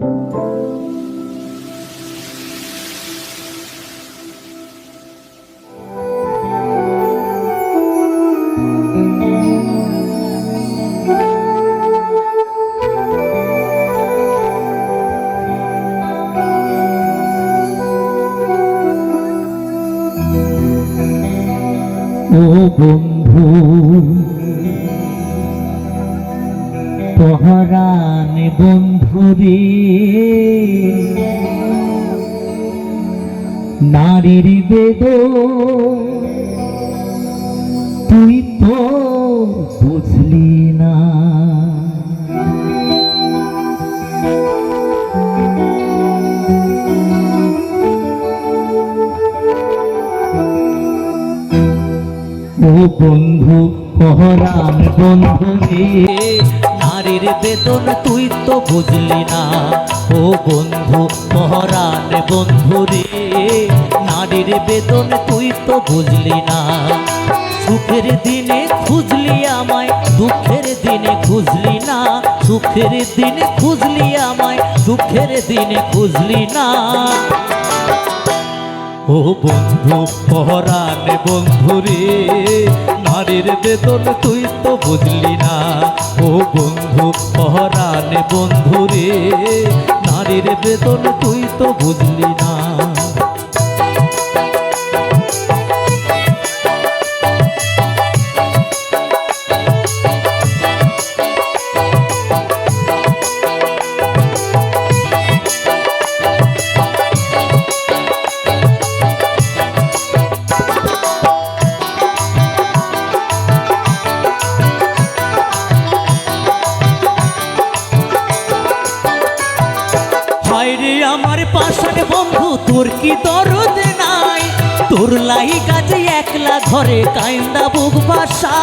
ও বন্ধু পহরান বন্ধুরে। নারীর বেদ তুই তো বুঝলি না। ও বন্ধু পহরান বন্ধু রে নারীর বেতন তুই তো বুঝলি না। ও বন্ধু পহরান বন্ধু রে, নারীর বেতন তুই তো বুঝলি না। সুখের দিনে খুঁজলি আমায়, দুঃখের দিনে খুঁজলি না। সুখের দিনে খুঁজলি আমায়, দুঃখের দিনে খুঁজলি না। ও বন্ধু পহরানে বন্ধু রে নারীর বেতন তুই তো বুঝলি না। ও বন্ধু, পহরানে বন্ধু রে, নারীর বেতন তুই তো বুঝলি না। তোর কি দরদ নাই? তোর লাই কাজে একলা ঘরে কাইন্দা বুক বাসা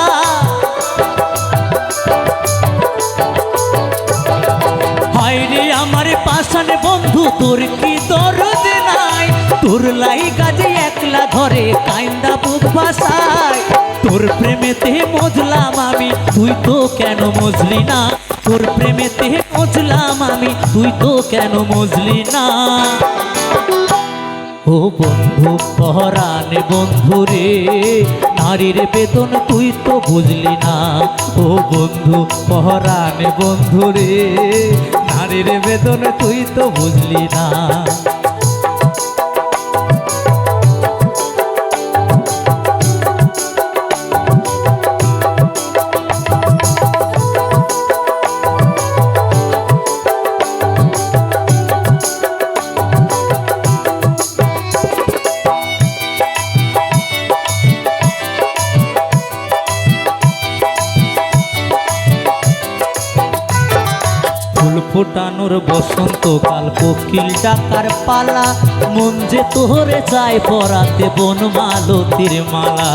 হায়রে আমার পাশান বন্ধু, তোর কি দরদ নাই? তোর লাই কাজে একলা ঘরে কাইন্দা বুক বাসায় তোর প্রেমেতে মজলাম আমি, তুই তো কেন মজলি না? তোর প্রেমেতে মজলাম আমি, তুই তো কেন মজলি না? ও বন্ধু পহরানে বন্ধু রে, নারীর বেতন তুই তো বুঝলি না। ও বন্ধু পহরানে বন্ধু রে, নারীর বেতন তুই তো বুঝলি না। ফোটানোর বসন্তকাল, কোকিল ডাকার পালা। মন যে তোহরে চায় পরাতে বন মালতির মালা।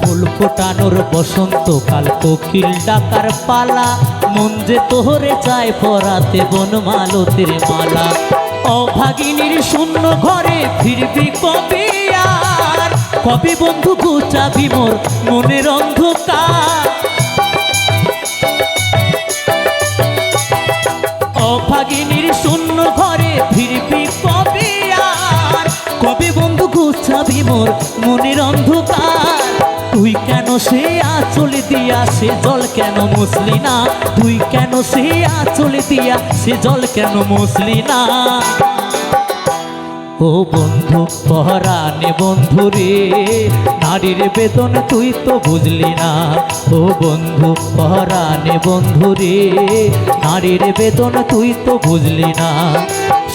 ফুল ফোটানোর বসন্তকাল, কোকিল ডাকার পালা। মন যে তোহরে চায় পরাতে বন মালতির মালা। অভাগিনীর শূন্য ঘরে ফিরবি কবে আর কবে বন্ধু গুচাবি মোর মনের অন্ধকার? অভাগিনীর শূন্য ঘরে ফিরবি কবে আর? কবে বন্ধু গুছাবি মোর মনের অন্ধকার? তুই কেন সে আঁচলে দিয়া সে জল কেন মুসলি না? তুই কেন সে আঁচলে দিয়া সে জল কেন মুসলি না? ও বন্ধু, পহরানে বন্ধু রে, নারীর বেতন তুই তো বুঝলি না। ও বন্ধু, পহরানে বন্ধু রে, নারীর বেতন তুই তো বুঝলি না।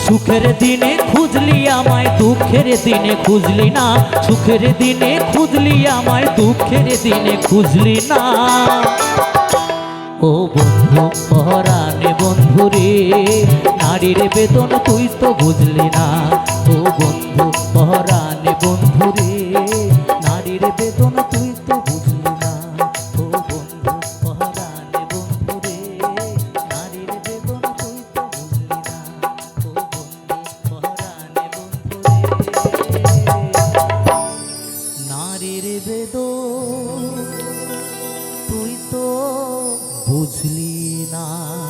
সুখের দিনে খুঁজলি আমায়, দুঃখের দিনে খুঁজলি না। সুখের দিনে খুঁজলি আমায়, দুঃখের দিনে খুঁজলি না। ও বন্ধু পহরানে বন্ধু রে, নারীর বেতন তুই তো বুঝলি না। ও বন্ধু পহরানে বন্ধু রে, নারীর বেতন তুই তো বুঝলি না। ও বন্ধু পহরানে বন্ধু রে, নারীর বেতন তুই তো বুঝলি না। ও বন্ধু পহরানে বন্ধু রে, নারীর বেদন তুই তো বুঝলি 大